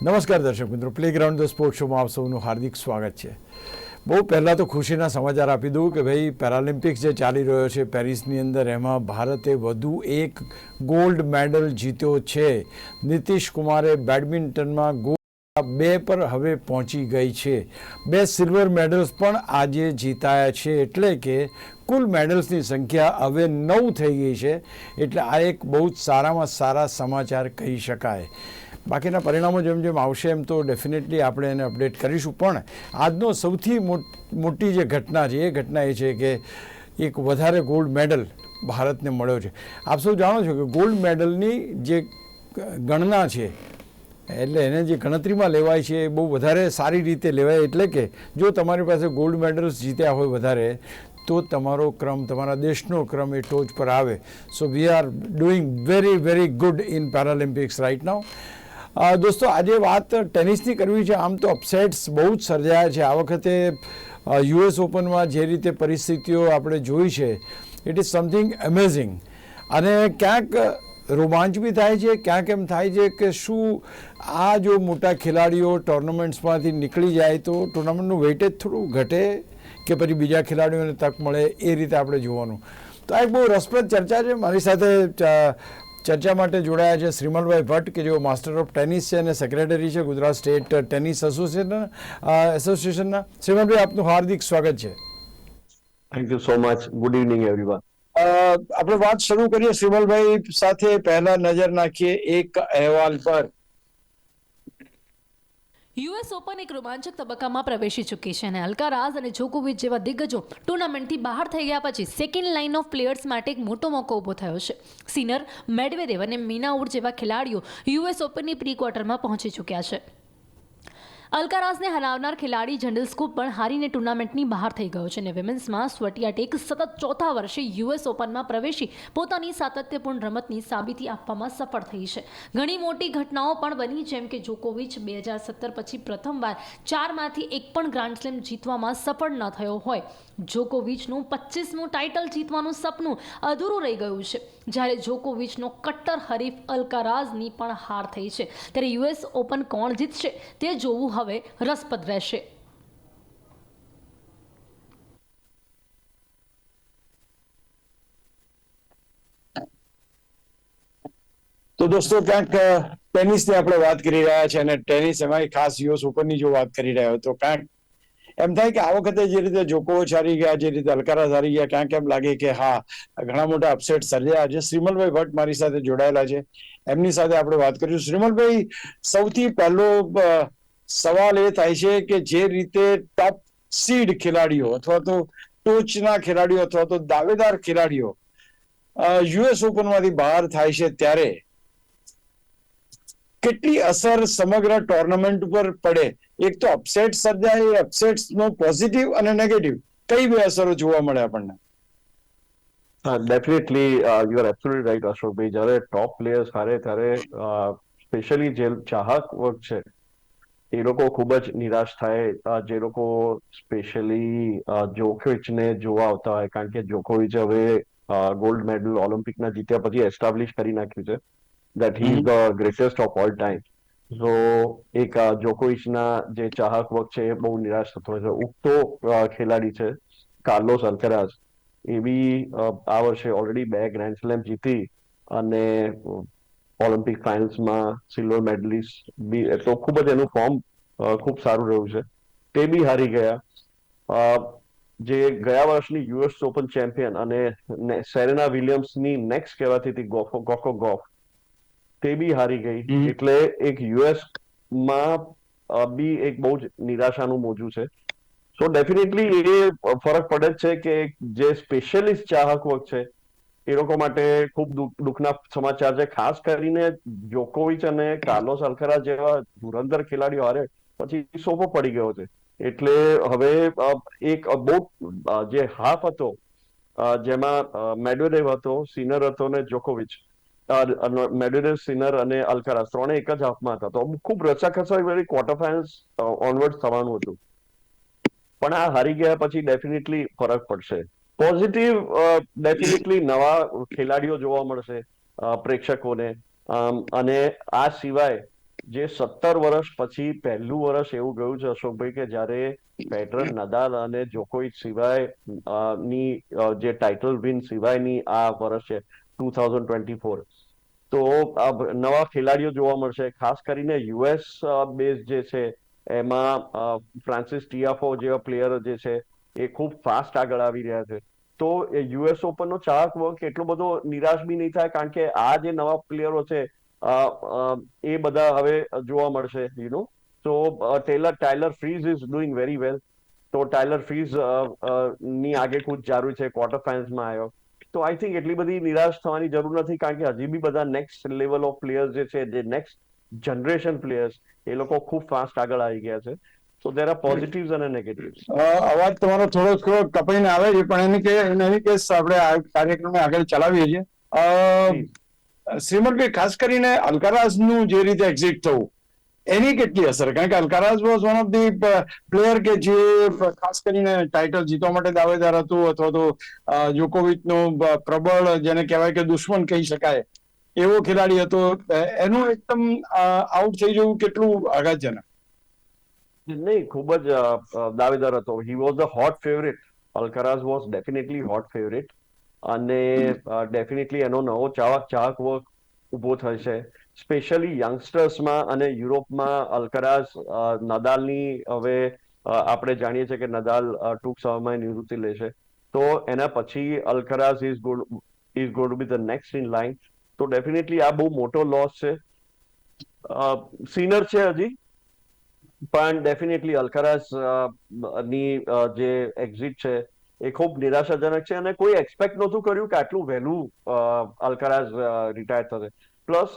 નમસ્કાર દર્શક મિત્રો પ્લેગ્રાઉન્ડ ધ સ્પોર્ટ શોમાં આપ સૌનું હાર્દિક સ્વાગત છે. બહુ પહેલાં તો ખુશીના સમાચાર આપી દઉં કે ભાઈ પેરાલિમ્પિક્સ જે ચાલી રહ્યો છે પેરિસની અંદર, એમાં ભારતે વધુ એક ગોલ્ડ મેડલ જીત્યો છે. નીતિશ કુમારે બેડમિન્ટનમાં ગોલ્ડ બે પર હવે પહોંચી ગઈ છે. બે સિલ્વર મેડલ્સ પણ આજે જીતાયા છે. એટલે કે કુલ મેડલ્સની સંખ્યા હવે નવ થઈ ગઈ છે. એટલે આ એક બહુ જ સારામાં સારા સમાચાર કહી શકાય. બાકીના પરિણામો જેમ જેમ આવશે એમ તો ડેફિનેટલી આપણે એને અપડેટ કરીશું. પણ આજનો સૌથી મોટ- જે ઘટના છે એ ઘટના એ છે કે એક વધારે ગોલ્ડ મેડલ ભારતને મળ્યો છે. આપ સૌ જાણો છો કે ગોલ્ડ મેડલની જે ગણના છે એટલે એને જે ગણતરીમાં લેવાય છે એ બહુ વધારે સારી રીતે લેવાય એટલે કે જો તમારી પાસે ગોલ્ડ મેડલ્સ જીત્યા હોય વધારે તો તમારો ક્રમ તમારા દેશનો ક્રમ એ ટોચ પર આવે. So we are doing very very good in Paralympics right uh, દોસ્તો, આજે વાત ટેનિસની કરવી છે. આમ તો અપસેટ્સ બહુ જ સર્જાયા છે. આ વખતે યુએસ ઓપનમાં જે રીતે પરિસ્થિતિઓ આપણે જોઈ છે ઇટ ઇઝ સમથિંગ એમેઝિંગ અને ક્યાંક રોમાંચ બી થાય છે, ક્યાંક એમ થાય છે કે શું આ જો મોટા ખેલાડીઓ ટુર્નામેન્ટ્સમાંથી નીકળી જાય તો ટુર્નામેન્ટનું વેટેજ થોડું ઘટે કે પછી બીજા ખેલાડીઓને તક મળે એ રીતે આપણે જોવાનું. તો આ એક બહુ રસપ્રદ ચર્ચા છે. મારી સાથે ચર્ચા માટે જોડાયા છે શ્રીમલભાઈ ભટ્ટ કે જેઓ માસ્ટર ઓફ ટેનિસ છે અને સેક્રેટરી છે ગુજરાત સ્ટેટ ટેનિસ એસોસિએશન એસોસિએશનના શ્રીમલભાઈ આપનું હાર્દિક સ્વાગત છે. Thank you so much good evening everyone આપણે વાત શરૂ કરીએ શ્રીમલભાઈ સાથે પહેલા નજર નાખીએ એક અહેવાલ પર. યુએસ ઓપન એક રોમાંચક તબક્કામાં પ્રવેશી ચૂકી છે અને અલ્કારાઝ અને જોકોવિચ જેવા દિગ્ગજો ટુર્નામેન્ટથી બહાર થઈ ગયા પછી સેકન્ડ લાઇન ઓફ પ્લેયર્સ માટે એક મોટો મોકો ઊભો થયો છે. સિનર મેડવેદેવ અને મીનાઉડ જેવા ખેલાડીઓ યુએસ ઓપનની પ્રી ક્વાર્ટરમાં પહોંચી ચૂક્યા છે. અલ્કારાઝને હરાવનાર ખેલાડી જંડલસ્કૂપ પણ હારીને ટુર્નામેન્ટની બહાર થઈ ગયો છે અને વિમેન્સમાં સ્વટિયા ટેક સતત ચોથા વર્ષે યુએસ ઓપનમાં પ્રવેશી પોતાની સાતત્યપૂર્ણ રમતની સાબિતી આપવામાં સફળ થઈ છે. ઘણી મોટી ઘટનાઓ પણ બની, જેમ કે જોકોવિચ બે હજાર સત્તર પછી પ્રથમવાર ચારમાંથી એક પણ ગ્રાન્ડ સ્લેમ જીતવામાં સફળ ન થયો હોય. જોકોવિચનું પચીસમું ટાઇટલ જીતવાનું સપનું અધૂરું રહી ગયું છે. જ્યારે જોકોવિચનો કટ્ટર હરીફ અલ્કારાઝની પણ હાર થઈ છે. ત્યારે યુએસ ઓપન કોણ જીતશે તે જોવું હવે રસપ્રદ રહેશે. તો દોસ્તો, ક્યાંક ટેનિસની આપણે વાત કરી રહ્યા છે અને ટેનિસ એમાં ખાસ યુએસ ઓપનની જો વાત કરી રહ્યો તો ક્યાંક, એમ થાય કે આ વખતે જે રીતે જોકોવિચ હારી ગયા, જે રીતે અલકારા હારી ગયા, ક્યાંક એમ લાગે કે હા, ઘણા મોટા અપસેટ સર્જાયા છે. શ્રીમલભાઈ ભટ્ટ મારી સાથે જોડાયેલા છે. એમની સાથે આપણે વાત કરીશું. શ્રીમલભાઈ, સૌથી પહેલો સવાલ એ થાય છે કે જે રીતે ટોપ સીડ ખેલાડીઓ અથવા તો ટોચના ખેલાડીઓ અથવા તો દાવેદાર ખેલાડીઓ યુએસ ઓપનમાંથી બહાર થાય છે ત્યારે કેટલી અસર સમગ્ર ટોર્નામેન્ટ ઉપર પડે? એક તો અપસેટ સર્જાય, એ અપસેટ્સ નો પોઝિટિવ અને નેગેટિવ કઈ બે અસરો જોવા મળે આપણને? Definitely you are absolutely right અશોકભાઈ જ્યારે ટોપ પ્લેયર્સ હારે, ત્યારે સ્પેશિયલી જે ચાહક વર્ગ છે એ લોકો ખૂબ જ નિરાશ થાય. જે લોકો સ્પેશિયલી જોકોવિચને જોવા આવતા હોય કારણ કે જોકોવિચ હવે ગોલ્ડ મેડલ ઓલિમ્પિકના જીત્યા પછી એસ્ટાબ્લિશ કરી નાખ્યું છે. That he is the greatest of all time so એક જોકોવિચના જે ચાહક વર્ગ છે એ બહુ નિરાશ થતો હોય છે. ઉગતો ખેલાડી છે કાર્લોસ અલ્કરાઝ એ બી આ વર્ષે ઓલરેડી બે ગ્રેન્ડ સ્લેમ જીતી અને ઓલિમ્પિક ફાઇનલ્સમાં સિલ્વર મેડલિસ્ટ બી તો ખૂબ જ એનું ફોર્મ ખૂબ સારું રહ્યું છે. તે બી હારી ગયા. જે ગયા વર્ષની યુએસ ઓપન ચેમ્પિયન અને સેરેના વિલિયમ્સની નેક્સ્ટ કહેવાતી હતી ગોફો ગોકો ગોફ તે બી હારી ગઈ. એટલે એક યુએસમાં બી એક બહુ જ નિરાશાનું મોજું છે. સો ડેફિનેટલી એ ફરક પડે જ છે કે જે સ્પેશિયલિસ્ટ ચાહક વર્ગ છે એ લોકો માટે ખૂબ દુઃખના સમાચાર છે. ખાસ કરીને જોકોવિચ અને કાર્લોસ અલ્કરાઝ જેવા ધુરંધર ખેલાડીઓ હારે પછી સોપો પડી ગયો છે. એટલે હવે એક બહુ જે હાફ હતો જેમાં મેડવેદેવ હતો સિનર હતો ને જોકોવિચ મેડવેદેવ સિનર અને અલ્કરાઝ ત્રણે એક જ હાફમાં હતા. તો ખૂબ વેરી ક્વાર્ટર ફાઇનલ્સ ઓનવર્ડ થવાનું હતું. પણ આ હારી ગયા પછી ડેફિનેટલી ફરક પડશે. પોઝિટિવ ડેફિનેટલી નવા ખેલાડીઓ જોવા મળશે પ્રેક્ષકોને. અને આ સિવાય જે સત્તર વર્ષ પછી પહેલું વર્ષ એવું ગયું છે અશોકભાઈ કે જ્યારે ફેડરર નદાલ અને જોકોઈ સિવાયની જે ટાઇટલ વિન સિવાયની આ વર્ષ છે ટુ થાઉઝન્ડ ટ્વેન્ટી ફોર તો નવા ખેલાડીઓ જોવા મળશે. ખાસ કરીને યુએસ બેઝ જે છે, એમાં ફ્રાન્સિસ ટિયાફો જેવા પ્લેયર જે છે, એ ખૂબ ફાસ્ટ આગળ આવી રહ્યા છે. તો યુએસ ઓપનનો ચાહક વર્ગ એટલો બધો નિરાશ બી નહીં થાય, કારણ કે આ જે નવા પ્લેયરો છે એ બધા હવે જોવા મળશે યુ નો તો Taylor Taylor Fritz is doing very well તો ટાયલર ફ્રીઝની આગે કૂદ જારું છે ક્વાર્ટર ફાઇનલ્સમાં આવ્યો. તો આઈ થિંક એટલી બધી નિરાશ થવાની જરૂર નથી, કારણ કે હજી બી બધા નેક્સ્ટ લેવલ ઓફ પ્લેયર્સ જે છે, જે નેક્સ્ટ જનરેશન પ્લેયર્સ એ લોકો ખૂબ ફાસ્ટ આગળ આવી ગયા છે. સો દેર આર પોઝિટિવ્સ અને નેગેટિવ્સ અવાજ તમારો થોડો થોડો કપાઈને આવે છે પણ એની કે એની કેસ આપણે આ કાર્યક્રમને આગળ ચલાવીએ છીએ. અ, શ્રીમતભાઈ ખાસ કરીને અલ્કારાઝનું જે રીતે એક્ઝિટ થવું એની કેટલી અસર? કારણ કે Alcaraz was one of the player કે જે ખાસ કરીને ટાઇટલ જીતવા માટે દાવેદાર હતું અથવા તો જોકોવિચનો પ્રબળ જેને કહેવાય કે દુશ્મન કહી શકાય એવો ખેલાડી હતો. એનું એકદમ આઉટ થઈ જવું કેટલું આઘાતજનક? નહીં ખૂબ જ અ, અ, દાવેદાર હતો. He was the hot favourite Alcaraz was definitely hot favourite અને ડેફિનેટલી એનો નવો ચાહક ચાહક વર્ક ઊભો થશે. સ્પેશિયલી યંગસ્ટર્સમાં અને યુરોપમાં અલકરાઝ અ, નદાલની હવે આપણે જાણીએ છીએ કે નદાલ ટૂંક સમયમાં નિવૃત્તિ લેશે. તો એના પછી Alcaraz is good is god be the next in line તો ડેફિનેટલી આ બહુ મોટો લોસ છે. સિનર છે હજી. પણ ડેફિનેટલી અલ્કારાઝની જે એક્ઝિટ છે, એ ખૂબ નિરાશાજનક છે અને કોઈ એક્સપેક્ટ નહોતું કર્યું કે આટલું વહેલું અલ્કારાઝ રિટાયર થશે. પ્લસ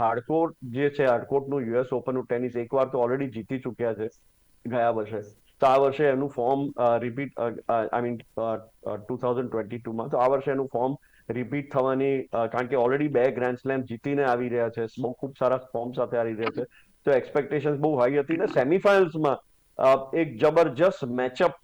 હાર્ડકોર્ટ જે છે હાર્ડકોર્ટનું યુએસ ઓપનનું ટેનિસ એકવાર તો ઓલરેડી જીતી ચૂક્યા છે ગયા વર્ષે. તો આ વર્ષે એનું form repeat I mean two thousand twenty ટુમાં તો આ વર્ષે એનું ફોર્મ રિપીટ થવાની કારણ કે ઓલરેડી બે ગ્રેન્ડ સ્લેમ જીતીને આવી રહ્યા છે. બહુ ખૂબ સારા ફોર્મ સાથે આવી રહ્યા છે. તો એક્સપેક્ટેશન બહુ હાઈ હતી ને સેમિફાઇનલ્સમાં એક જબરજસ્ત મેચઅપ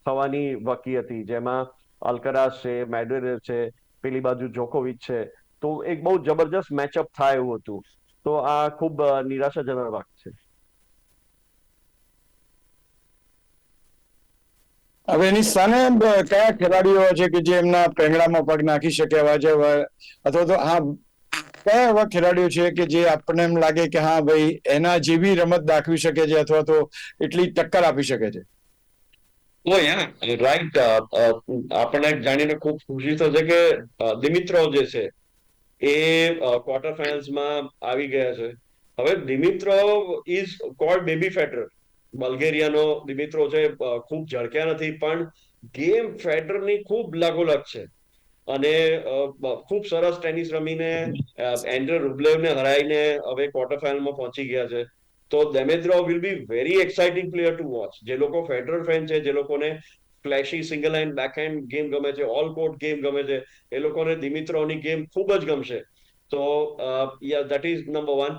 થવાની વકી હતી. જેમાં અલકરાસ છે મેડવેડેવ છે, પેલી બાજુ જોકોવિચ છે. તો એક બહુ જબરજસ્ત મેચઅપ થાય એવું હતું. તો આ ખૂબ નિરાશાજનક વાત છે. હવે એની સામે કયા ખેલાડીઓ છે કે જે એમના પેંગડામાં પગ નાખી શકે એવા છે અથવા તો હા કયા એવા ખેલાડીઓ છે કે જે આપણને એમ લાગે કે હા, ભાઈ, એના જેવી રમત દાખવી શકે છે અથવા તો એટલી ટક્કર આપી શકે છે? રાઈટ આપણને જાણીને ખૂબ ખુશી થશે કે દિમિત્રો જે છે, એ ક્વાર્ટર ફાઇનલ્સમાં આવી ગયા છે. હવે Dimitrov is called baby Federer બલ્ગેરિયાનો Dimitrov છે ખૂબ ઝળક્યા નથી, પણ ગેમ ફેડરરની ખૂબ લાગોલાગ છે. અને ખૂબ સરસ ટેનિસ રમીને એન્ડ્રે રૂબલેવને હરાઈને હવે ક્વાર્ટર ફાઇનલમાં પહોંચી ગયા છે. તો Dimitrov will be very exciting player to watch. જે લોકો ફેડરલ ફેન છે, જે લોકોને flashy single hand backhand game ગમે છે, ઓલ કોર્ટ ગેમ ગમે છે, એ લોકોને દિમિત્રોની ગેમ ખૂબ જ ગમશે. તો દેટ ઇઝ નંબર વન.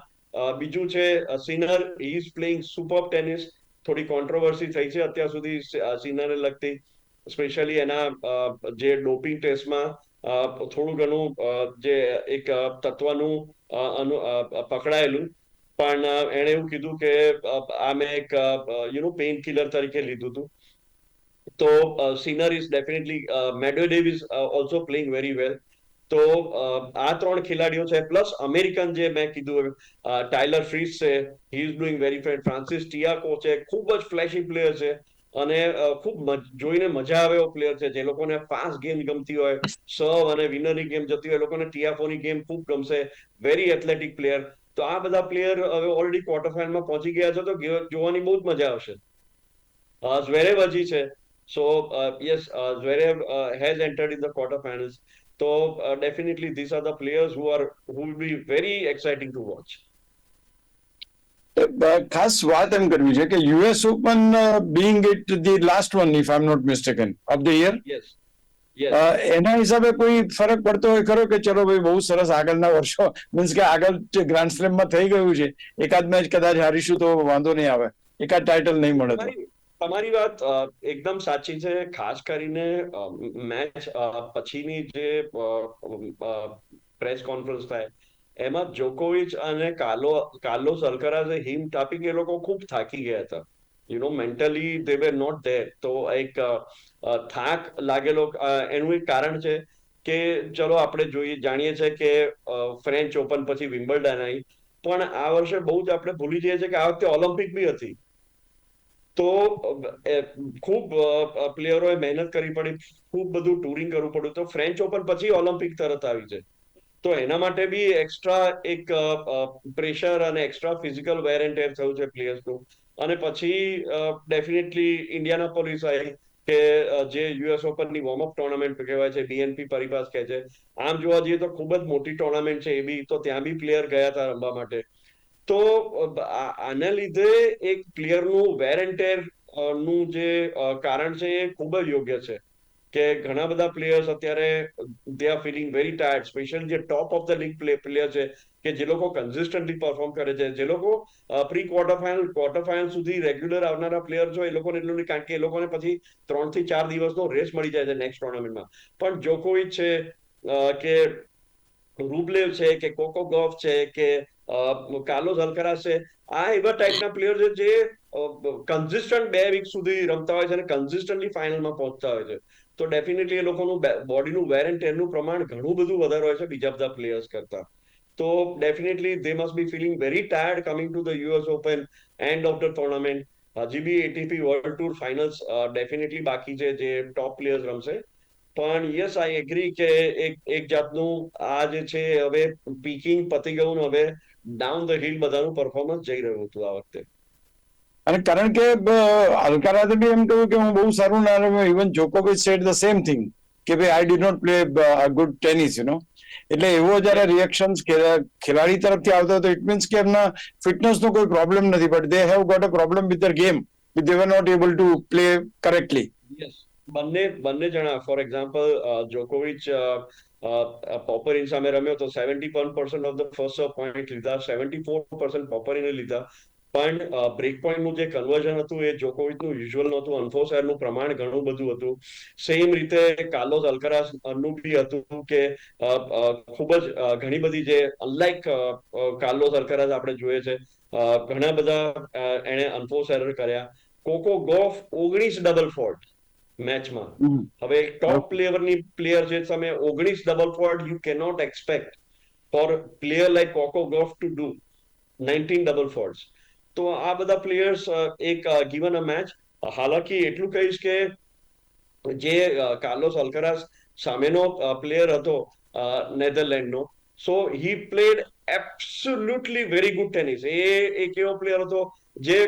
બીજું છે Sinner is playing super tennis. થોડી કોન્ટ્રોવર્સી થઈ છે અત્યાર સુધી સિનરને લગતી. સ્પેશિયલી એના જે ડોપિંગ ટેસ્ટમાં થોડું ઘણું જે એક તત્વનું પકડાયેલું. પણ એણે એવું કીધું કે આ મેં એક યુ પેઇન કિલર તરીકે લીધું હતું તો Sinner is definitely Medvedev is also playing very well તો આ ત્રણ ખેલાડીઓ છે પ્લસ અમેરિકન જે મેં કીધું ટાયલર ફ્રીસ છે he is doing very fine Frances Tiafoe છે, ખૂબ જ ફ્લેશી પ્લેયર છે. અને ખૂબ જોઈને મજા આવે એવો પ્લેયર છે. જે લોકોને ફાસ્ટ ગેમ ગમતી હોય સર્વ અને વિનરની ગેમ જતી હોય લોકોને ટીઆફોની ગેમ ખૂબ ગમશે. વેરી એથ્લેટિક પ્લેયર તો આ બધા પ્લેયર હવે ઓલરેડી ક્વાર્ટર ફાઇનલમાં પહોંચી ગયા છે, તો જોવાની બહુ જ મજા આવશે. ઝવેરેવ હજી છે. So yes Zverev has entered in the quarter finals તો definitely these are the players who are who will be very exciting to exciting to watch એ બ- ખાસ વાત એમ કરવી છે કે US open being it the last one if I am not mistaken of the year એના હિસાબે કોઈ ફરક પડતો હોય ખરો કે ચલો ભાઈ બહુ સરસ આગળના વર્ષો મીન્સ કે આગળ ગ્રાન્ડ સ્લેમમાં થઈ ગયું છે એકાદ મેચ કદાચ હારીશું તો વાંધો નહીં આવે. એકાદ ટાઇટલ નહીં મળે તો. તમારી વાત એકદમ સાચી છે ખાસ કરીને મેચ પછીની જે પ્રેસ કોન્ફરન્સ થાય એમાં જોકોવિચ અને કાલો કાલો અલ્કરાઝે હિમ ટાપીને એ લોકો ખૂબ થાકી ગયા હતા. You know mentally they were not there તો એક થાક લાગેલો એનું એક કારણ છે કે ચલો આપણે જોઈએ, જાણીએ છીએ કે ફ્રેન્ચ ઓપન પછી વિમ્બલ્ડન આવી. પણ આ વર્ષે બહુ જ આપણે ભૂલી જઈએ છીએ કે આ વખતે ઓલિમ્પિક બી હતી. તો ખૂબ પ્લેયરોએ મહેનત કરવી પડી, ખૂબ બધું ટુરિંગ કરવું પડ્યું. તો ફ્રેન્ચ ઓપન પછી ઓલિમ્પિક તરત આવી છે તો એના માટે બી એક્સ્ટ્રા એક પ્રેશર અને extra physical wear and tear થયું છે પ્લેયર્સનું અને પછી ડેફિનેટલી ઇન્ડિયાના પોલીસ આવી કે જે યુએસ ઓપનની વોર્મઅપ ટુર્નામેન્ટ કહેવાય છે બીએનપી પરિપાસ કહે છે. આમ જોવા જઈએ તો ખૂબ જ મોટી ટુર્નામેન્ટ છે એ બી, તો ત્યાં બી પ્લેયર ગયા હતા રમવા માટે. તો આના લીધે એક પ્લેયરનું વેર એન્ડ ટેરનું જે કારણ છે એ ખૂબ જ યોગ્ય છે. કે ઘણા બધા પ્લેયર્સ અત્યારે they are feeling very tired specially જે top of the league player છે, કે જે લોકો કન્સિસ્ટન્ટલી પરફોર્મ કરે છે. જે લોકો pre quarter final quarter final સુધી રેગ્યુલર આવનારા પ્લેયર જો એ લોકોને એટલું નહીં, કારણ કે એ લોકોને પછી ત્રણથી ચાર દિવસનો રેસ્ટ મળી જાય છે નેક્સ્ટ ટુર્નામેન્ટમાં પણ જોકોવિચ છે કે રૂબલેવ છે, કે કોકો ગોફ છે, કે કાર્લોસ અલ્કરાઝ છે, આ એવા ટાઈપના પ્લેયર છે જે કન્સિસ્ટન્ટ બે વીક સુધી રમતા હોય છે અને કન્સિસ્ટન્ટલી ફાઇનલમાં પહોંચતા હોય છે. તો ડેફિનેટલી એ લોકોનું બોડીનું વેર એન્ડ ટેરનું પ્રમાણ ઘણું બધું વધારે હોય છે બીજા બધા પ્લેયર્સ કરતા. તો definitely they must be feeling very tired coming to the US open and of the tournament હજી બી ATP world tour finals definitely બાકી છે જે ટોપ પ્લેયર્સ રમશે. પણ યસ આઈ એગ્રી કે એક એક જાતનું આ જે છે હવે પીકિંગ પતી ગયું હવે ડાઉન ધ હિલ બધાનું પરફોર્મન્સ જઈ રહ્યું હતું આ વખતે. અને કારણ કે અલકારાઝે બી એમ કહ્યું કે હું બહુ સારું ના રમ્યો. ઇવન જોકોવિચ સેડ ધ સેમ થિંગ કે ભાઈ I did not play good tennis you know એટલે એવો જયારે રિએક્શન ખેલાડી તરફથી આવતો હતો ઇટ મીન્સ કે એમના ફિટનેસ નો કોઈ પ્રોબ્લેમ નથી. But they have got a problem with their game they were not able to play correctly બંને બંને જણા ફોર એક્ઝામ્પલ જોકોવિચ પોપરિન સામે રમ્યો તો seventy one percent of the first point લીધા સેવન્ટી ફોર પર્સન્ટ પોપરિને લીધા. પણ બ્રેક પોઈન્ટનું જે કન્વર્ઝન હતું એ જોકોવિચનું યુઝ્યુઅલ નહોતું. અનફોસેરનું પ્રમાણ ઘણું બધું હતું. સેમ રીતે કાર્લોસ અલ્કરાસનું બી હતું કે ખૂબ જ ઘણી બધી જે અનલાઇક કાર્લોસ અલ્કરાસ આપણે જોઈએ છે. ઘણા બધા એણે અનફોર્સ કર્યા. કોકો ગોફ ઓગણીસ ડબલ ફોર્ટ મેચમાં હવે ટોપ પ્લેયરની પ્લેયર જે તમે ઓગણીસ double fault you cannot expect for player like Coco Gauff to do nineteen double faults તો આ બધા પ્લેયર્સ એક ગિવન અ મેચ હાલાકી એટલું કહીશ કે જે કાર્લોસ અલ્કરાસ સામેનો પ્લેયર હતો નેધરલેન્ડનો so he played absolutely very good tennis એ એક એવો પ્લેયર હતો? જે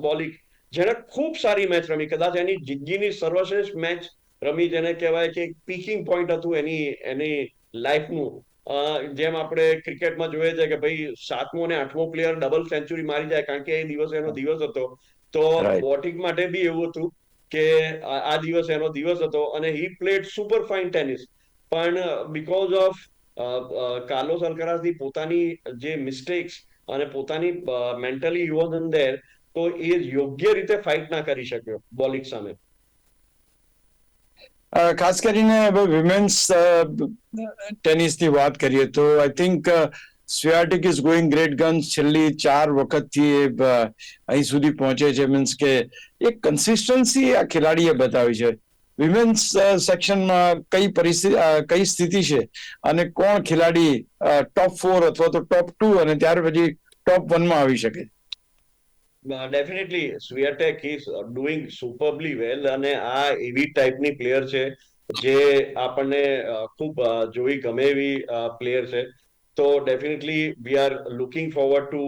બોલિંગ. જેણે ખૂબ સારી મેચ રમી. કદાચ એની જિંદગીની સર્વશ્રેષ્ઠ મેચ રમી. જેને કહેવાય કે પીકિંગ પોઈન્ટ હતું એની એની લાઈફનું જેમ આપણે ક્રિકેટમાં જોઈએ છે કે ભાઈ સાતમો અને આઠમો પ્લેયર ડબલ સેન્ચુરી મારી જાય કારણ કે એ દિવસ એનો દિવસ હતો. તો બોટિંગ માટે બી એવું હતું કે આ દિવસ એનો દિવસ હતો અને he played super fine tennis પણ બીકોઝ ઓફ કાર્લોસ અલ્કરાઝની પોતાની જે મિસ્ટેક્સ અને પોતાની મેન્ટલી યુ વોઝ દેર તો એ યોગ્ય રીતે ફાઇટ ના કરી શક્યો બોલિંગ સામે. ખાસ કરીને વિમેન્સ ટેનિસની વાત કરીએ તો I think Swiatek is going great guns છેલ્લી ચાર વખતથી એ અહીં સુધી પહોંચે છે. મીન્સ કે એક કન્સિસ્ટન્સી આ ખેલાડીએ બતાવી છે. વિમેન્સ સેક્શનમાં કઈ પરિસ્થિતિ કઈ સ્થિતિ છે અને કોણ ખેલાડી ટોપ ફોર અથવા તો ટોપ ટુ અને ત્યાર પછી ટોપ વનમાં આવી શકે? Definitely Swiatek is doing superbly well અને આ એવી ટાઈપની પ્લેયર છે, જે આપણને ખૂબ જોવી ગમે એવી પ્લેયર છે. તો definitely we are looking forward to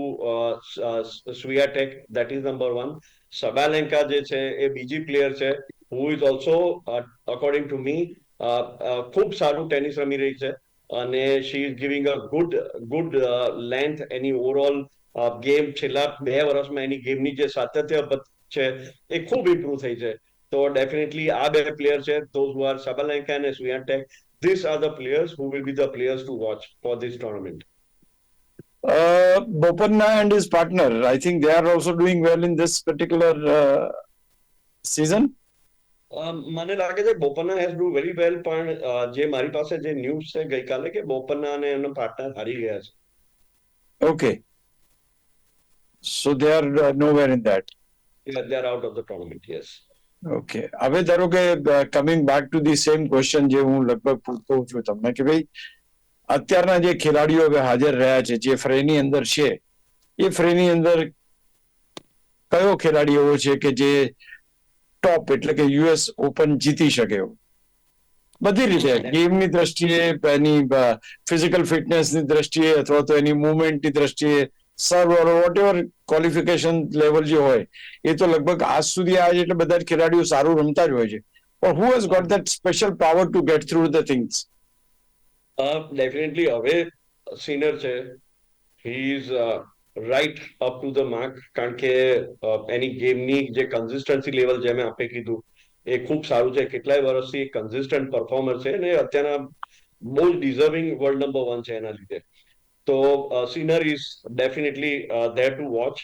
Swiatek that is number one Sabalenka જે છે એ બીજી પ્લેયર છે who is also according to me ખૂબ સારું ટેનિસ રમી રહી છે. અને she is giving a good good length any overall game છેલ્લા બે વર્ષમાં એની ગેમની જે સાતત્ય છે એ ખૂબ ઇમ્પ્રુવ થઈ છે તો ડેફિનેટલી આ બે પ્લેયર છે ધોઝ હુ આર સબાલેન્કા અને Swiatek these are the players who will be the players to watch for this tournament Uh, Bopanna and his partner, I think they are also doing well in this particular uh, season. મને લાગે છે Bopanna has do very well પણ જે મારી પાસે જે news છે ગઈકાલે કે બોપન્ના અને એનો પાર્ટનર હારી ગયા છે Okay. So they are uh, nowhere in that. Yeah, they're out of the tournament, yes. Okay હવે ધારો કે coming back to the same question જે હું લગભગ પૂછતો છું તમને કે ભાઈ અત્યારના જે ખેલાડીઓ હવે હાજર રહ્યા છે જે ફ્રેની અંદર છે એ ફ્રેની અંદર કયો ખેલાડી એવો છે કે જે ટોપ એટલે કે યુએસ ઓપન જીતી શકે એવો બધી રીતે ગેમની દ્રષ્ટિએ એની ફિઝિકલ ફિટનેસની દ્રષ્ટિએ અથવા તો એની મુવમેન્ટની દ્રષ્ટિએ server whatever qualification level જે હોય, એ તો લગભગ આજ સુધી આવે એટલે બધા જ ખેલાડીઓ સારું રમતા જ હોય છે. પણ who has got that special power to get through the things definitely હવે સિનર છે. He is right up to the mark કારણ કે એની ગેમની જે કન્સિસ્ટન્સી લેવલ જે મેં આપે કીધું, એ ખૂબ સારું છે. કેટલાય વર્ષથી કન્સિસ્ટન્ટ પરફોર્મર છે અને અત્યારના બહુ ડિઝર્વિંગ વર્લ્ડ નંબર વન છે એના લીધે. તો Sinner is definitely there to watch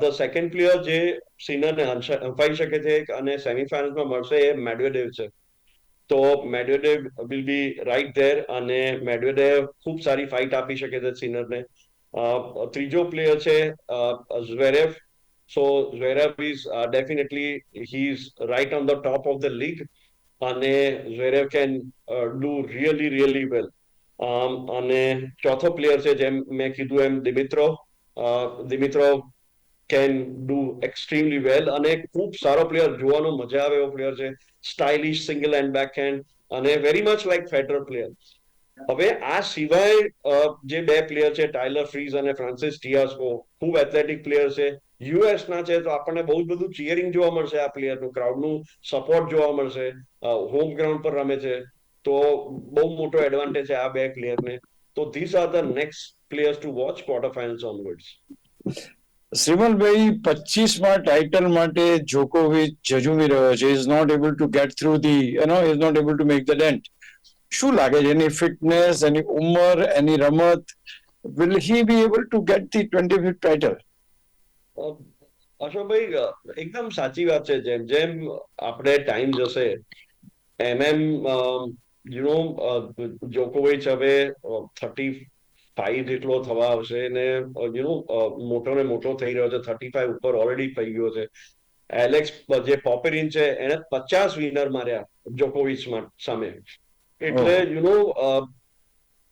the second player જે સિનરને હંફાઈ શકે છે અને સેમીફાઇનલ્સમાં મળશે એ મેડવેડેવ છે. તો Medvedev will be right there અને મેડવેડેવ ખૂબ સારી ફાઇટ આપી શકે છે સિનરને ત્રીજો પ્લેયર છે Zverev so Zverev is definitely he is right on the top of the league અને Zverev can do really really well અને ચોથો પ્લેયર છે જેમ મેં કીધું એમ Dimitrov. Dimitrov can do extremely well અને ખૂબ સારો પ્લેયર જોવાનો મજા આવે એવો પ્લેયર છે. Stylish single and back hand અને very much like Federer player હવે આ સિવાય જે બે પ્લેયર છે ટાઇલર ફ્રીઝ અને ફ્રાન્સિસ ટિયાસ્કો ખૂબ એથ્લેટિક પ્લેયર છે. યુએસ ના છે તો આપણને બહુ જ બધું ચીયરિંગ જોવા મળશે આ પ્લેયરનું ક્રાઉડનું સપોર્ટ જોવા મળશે. હોમ ગ્રાઉન્ડ પર રમે છે. તો બહુ મોટો એડવાન્ટેજ છે આ બે પ્લેયરને તો these are the next players to watch quarter finals onwards Shrimalbhai પચીસમાં ટાઇટલ માટે જોકોવિચ જજુમી રહ્યો છે. Is not able to get through the you know is not able to make the dent શું લાગે છે? એની ફિટનેસ એની ઉંમર એની રમત? Will he be able to get the twenty fifth title અશોકભાઈ એકદમ સાચી વાત છે જેમ જેમ આપણે ટાઈમ જશે એમ એમ યુ નો જોકોવિચ હવે થર્ટી ફાઈવ જેટલો થવા આવશે ને યુ નો મોટો ને મોટો થઈ રહ્યો છે. થર્ટી ફાઈવ ઉપર ઓલરેડી થઈ ગયો છે. એલેક્સ જે પોપેરિન છે એને પચાસ વિનર માર્યા જોકોવિચ સામે. એટલે યુ નો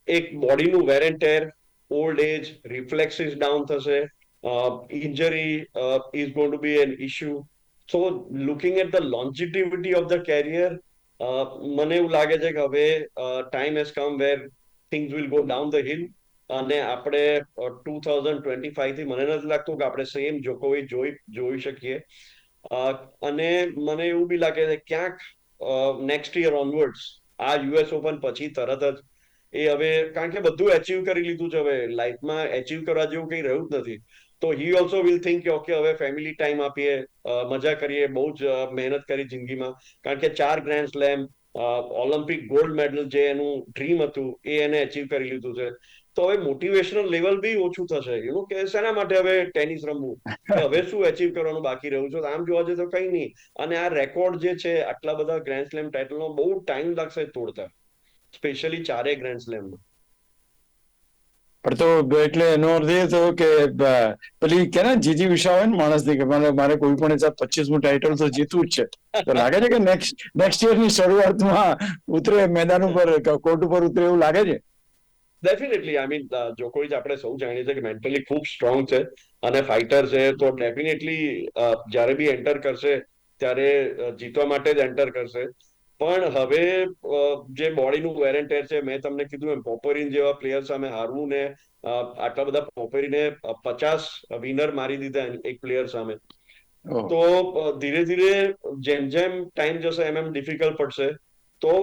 એક બોડીનું wear and tear old age reflexes down થશે. Injury is uh, to be an be so looking at the longevity of the career મને એવું લાગે છે કે હવે time has come where things will go down the hill અને આપણે two thousand twenty ફાઈવથી મને નથી લાગતું કે આપણે સેમ જોકોવી જોઈ જોઈ શકીએ. અને મને એવું બી લાગે છે ક્યાંક નેક્સ્ટ યર ઓનવર્ડ્સ આ યુએસ ઓપન પછી તરત જ એ હવે, કારણ કે બધું એચીવ કરી લીધું છે હવે. લાઈફમાં એચીવ કરવા જેવું કંઈ રહ્યું જ નથી. તો હી ઓલ્સો વિલ થિંક કે ઓકે હવે ફેમિલી ટાઈમ આપીએ મજા કરીએ, બહુ જ મહેનત કરી જિંદગીમાં. કારણ કે ચાર grand slam Olympic gold medal જે એનું ડ્રીમ હતું, એ એને અચીવ કરી લીધું છે. તો હવે મોટિવેશનલ લેવલ બી ઓછું થશે. યુ નો કે શેના માટે હવે ટેનિસ રમવું? હવે શું અચીવ કરવાનું બાકી રહ્યું છે? આમ જોવા જઈએ તો કઈ નહીં. અને આ રેકોર્ડ જે છે, આટલા બધા ગ્રેન્ડ સ્લેમ ટાઇટલનો બહુ ટાઈમ લાગશે તોડતા. સ્પેશિયલી ચારે ગ્રેન્ડ સ્લેમમાં પણ તો એટલે એનો અર્થ એ થયો કે પેલી કે ને જીજી વિશા હોય ને માણસની કે મારે કોઈ પણ હિસાબ પચીસમું ટાઇટલ તો જીતવું જ છે. તો લાગે છે કે નેક્સ્ટ નેક્સ્ટ યરની શરૂઆતમાં ઉતરે મેદાન ઉપર કોર્ટ ઉપર ઉતરે એવું લાગે છે? ડેફિનેટલી આઈ મીન જો કોઈ આપણે સૌ જાણીએ છીએ કે મેન્ટલી ખૂબ સ્ટ્રોંગ છે અને ફાઇટર છે, તો ડેફિનેટલી જ્યારે બી એન્ટર કરશે, ત્યારે જીતવા માટે જ એન્ટર કરશે. પણ હવે જે બોડીનું વેર એન્ડ ટેર છે મેં તમને કીધું એમ પોપરિન જેવા પ્લેયર સામે હારવું ને આટલા બધા પોપરીને પચાસ વિનર મારી દીધા એક પ્લેયર સામે. તો ધીરે ધીરે જેમ જેમ ટાઈમ જશે એમ એમ ડિફિકલ્ટ પડશે. તો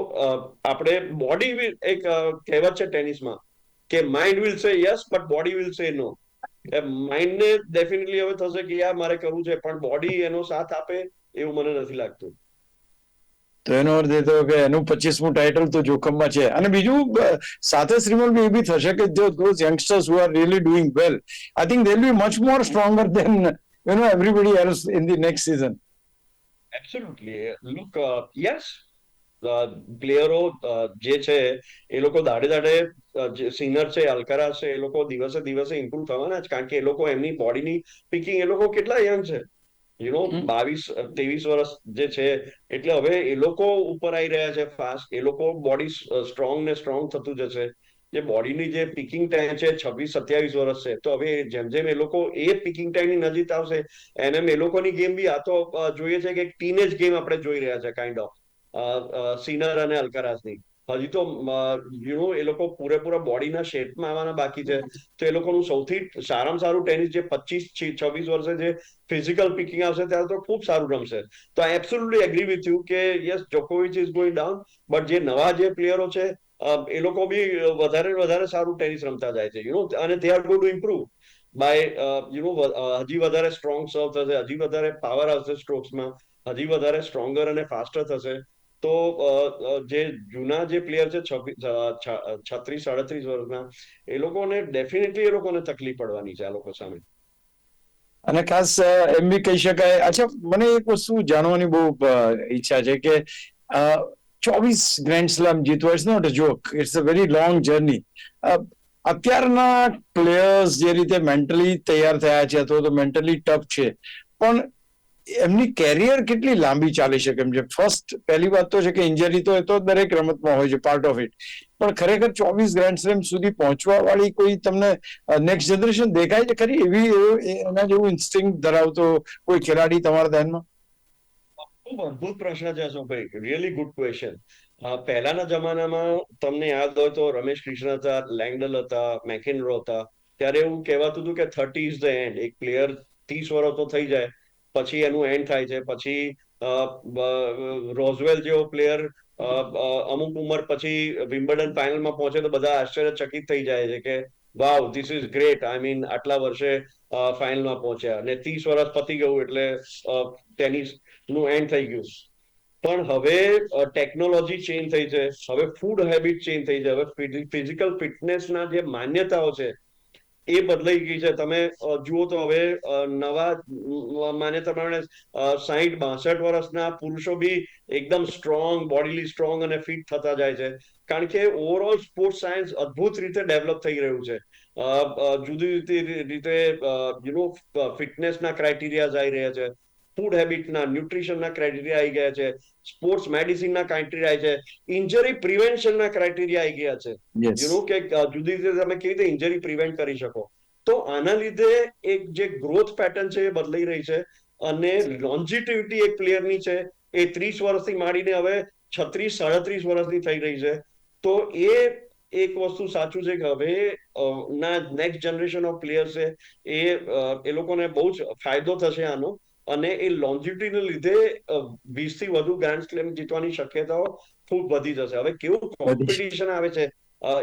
આપણે બોડી એક કહેવત છે ટેનિસમાં કે mind will say yes but body will say no mind ને ડેફિનેટલી હવે થશે કે યાર મારે કરવું છે. પણ બોડી એનો સાથ આપે એવું મને નથી લાગતું. તો એનો અર્થ એ થયો કે એનું પચીસમું ટાઇટલ તો જોખમમાં છે અને બીજું બ, સાથે શ્રીમલ એ બી થશે કે જો youngsters who are really doing well i think they'll be much more stronger than you know everybody else in the next season Absolutely. Look, uh, yes, પ્લેયરો જે છે એ લોકો દાડે દાડે સિનર છે અલકારાસ છે એ લોકો દિવસે દિવસે ઇમ્પ્રુવ થવાના જ કારણ કે એ લોકો એમની બોડીની પિકિંગ એ લોકો કેટલા યંગ છે યુ નો બાવીસ ત્રેવીસ વર્ષ જે છે એટલે હવે એ લોકો ઉપર આવી રહ્યા છે ફાસ્ટ એ લોકો બોડી સ્ટ્રોંગ ને સ્ટ્રોંગ થતું જશે જે બોડીની જે પીકિંગ ટાઈમ છે છવ્વીસ સત્યાવીસ વર્ષ છે તો હવે જેમ જેમ એ લોકો એ પિકિંગ ટાઈમની નજીક આવશે એને એમ એ લોકોની ગેમ બી આ તો જોઈએ છે કે ટીનેજ ગેમ આપણે જોઈ રહ્યા છે કાઇન્ડ ઓફ સિનર અને અલ્કારાસની હજી તો યુ એ લોકો પૂરેપૂરા બોડીના શેપમાં આવવાના બાકી છે. તો એ લોકોનું સૌથી સારામાં સારું ટેનિસ જે પચીસ છવ્વીસ વર્ષે જે ફિઝિકલ પિકિંગ આવશે, ત્યારે તો ખૂબ સારું રમશે. તો I absolutely agree with you કે યસ જોકોવિચ ઇઝ ગોઈંગ ડાઉન બટ જે નવા જે પ્લેયરો છે એ લોકો બી વધારે વધારે સારું ટેનિસ રમતા જાય છે યુ નો અને they are going to improve by you know હજી વધારે સ્ટ્રોંગ સર્વ થશે, હજી વધારે પાવર આવશે સ્ટ્રોક્સમાં હજી વધારે સ્ટ્રોંગર અને ફાસ્ટર થશે. તો જે જૂના જે પ્લેયર છે છત્રીસ, સાડત્રીસ વર્ષના, એ લોકોને ડેફિનેટલી એ લોકોને તકલીફ પડવાની છે આ લોકો સામે. અને ખાસ એમ બી કહી શકાય, અચ્છા, મને એક વસ્તુ જાણવાની બહુ ઈચ્છા છે કે ચોવીસ ગ્રેન્ડ સ્લેમ જીતવા it's not a joke it's a very long journey અત્યારના પ્લેયર્સ જે રીતે મેન્ટલી તૈયાર થયા છે, અથવા તો મેન્ટલી ટફ છે, પણ એમની કેરિયર કેટલી લાંબી ચાલી શકે એમ છે ફર્સ્ટ પહેલી વાત તો છે કે ઇન્જરી તો એ તો દરેક રમતમાં હોય છે પાર્ટ ઓફ ઇટ પણ ખરેખર ચોવીસ ગ્રેન્ડ સ્લેમ સુધી પહોંચવા વાળી કોઈ તમને નેક્સ્ટ જનરેશન દેખાય છે ખરી? એવી એના જેવું ઇન્સ્ટિંગ ધરાવતો કોઈ ખેલાડી તમારા ધ્યાનમાં? ખૂબ અદભુત પ્રશ્ન છે અશોકભાઈ. રિયલી ગુડ ક્વેશ્ચન પહેલાના જમાનામાં તમને યાદ હોય તો રમેશ કૃષ્ણ હતા લેંગડલ હતા મેકેનરો હતા. ત્યારે એવું કહેવાતું હતું કે થર્ટી ઇઝ ધ એન્ડ એક પ્લેયર ત્રીસ વર્ષ તો થઈ જાય. પછી એનું એન્ડ થાય છે. પછી રોઝવેલ જેવો પ્લેયર અમુક ઉંમર પછી વિમ્બલ્ડન ફાઇનલમાં પહોંચે તો બધા આશ્ચર્યચકિત થઈ જાય છે કે wow this is great I mean આટલા વર્ષે ફાઇનલમાં પહોંચ્યા. અને ત્રીસ વર્ષ પતી ગયું એટલે ટેનિસનું એન્ડ થઈ ગયું. પણ હવે ટેકનોલોજી ચેન્જ થઈ છે. હવે ફૂડ હેબિટ ચેન્જ થઈ છે. હવે ફિઝિકલ ફિટનેસના જે માન્યતાઓ છે એ બદલાઈ ગઈ છે. તમે જુઓ તો હવે નવા માન્યતા પ્રમાણે સાહીઠ બાસઠ વર્ષના પુરુષો બી એકદમ સ્ટ્રોંગ, બોડીલી સ્ટ્રોંગ અને ફિટ થતા જાય છે. કારણ કે ઓવરઓલ સ્પોર્ટ સાયન્સ અદ્ભુત રીતે ડેવલપ થઈ રહ્યું છે. જુદી જુદી રીતે યુ નો, ફિટનેસના ક્રાઇટેરિયા આવી રહ્યા છે. ફૂડ હેબિટના ન્યુટ્રિશનના ક્રાઇટેરિયા આવી ગયા છે સ્પોર્ટ્સ મેડિસિનના ક્રાઇટેરિયા આવી છે ઇન્જરી પ્રિવેન્શનના ક્રાઇટેરિયા આવી ગયા છે. યુ કે જુદી રીતે તમે કેવી રીતે ઇન્જરી પ્રિવેન્ટ કરી શકો? તો આના લીધે એક જે ગ્રોથ પેટર્ન છે એ બદલાઈ રહી છે અને લોન્જિટિવિટી એક પ્લેયરની છે એ ત્રીસ વર્ષથી માંડીને હવે છત્રીસ સાડત્રીસ વર્ષની થઈ રહી છે. તો એ એક વસ્તુ સાચું છે કે હવે ના નેક્સ્ટ જનરેશન ઓફ પ્લેયર્સ છે એ એ લોકોને બહુ જ ફાયદો થશે આનો. અને એ લોન્જિટીને લીધે વીસથી વધુ ગ્રાન્ડ સ્લેમ જીતવાની શક્યતાઓ ખૂબ વધી જશે. હવે કેવું કોમ્પિટિશન આવે છે?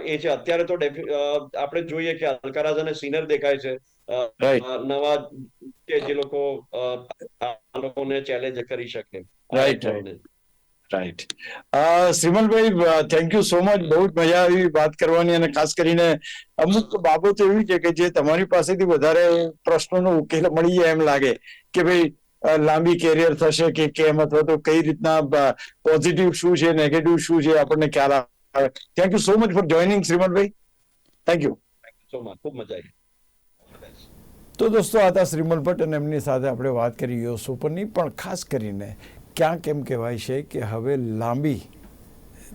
એ છે અત્યારે તો આપણે જોઈએ કે અલકારાજ અને સિનર દેખાય છે. નવા કે જે લોકો આ લોકોને ચેલેન્જ કરી શકે. Right right. રાઈટ શ્રીમલભાઈ થેન્ક યુ સો મચ બહુ જ મજા આવી વાત કરવાની અને ખાસ કરીને અમુક બાબતો એવી છે કે જે તમારી પાસેથી વધારે પ્રશ્નોનો ઉકેલ મળી જાય એમ લાગે કે ભાઈ લાંબી કેરિયર થશે કે કેમ અથવા તો કઈ રીતના પોઝિટિવ શું છે નેગેટિવ શું છે આપણને ખ્યાલ આવે. Thank you so much for joining Shrimalbhai thank you so much ખૂબ મજા આવી. તો દોસ્તો આ હતા શ્રીમલ ભટ્ટ અને એમની સાથે આપણે વાત કરી યુએસ ઓપનની પણ ખાસ કરીને ક્યાંક એમ કહેવાય છે કે હવે લાંબી,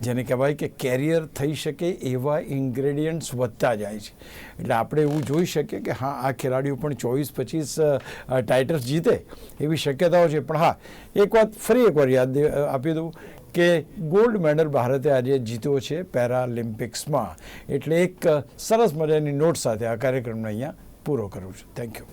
જેને કહેવાય કે કેરિયર થઈ શકે એવા ઇન્ગ્રેડિયન્ટ્સ વધતા જાય છે. એટલે આપણે એવું જોઈ શકીએ કે હા, આ ખેલાડીઓ પણ ચોવીસ પચીસ ટાઇટલ્સ જીતે એવી શક્યતાઓ છે. પણ હા, એક વાત ફરી એકવાર યાદ આપી દઉં કે ગોલ્ડ મેડલ ભારતે આજે જીત્યો છે પેરાલિમ્પિક્સમાં. એટલે એક સરસ મજાની નોટ સાથે આ કાર્યક્રમને અહીંયા પૂરો કરું છું. Thank you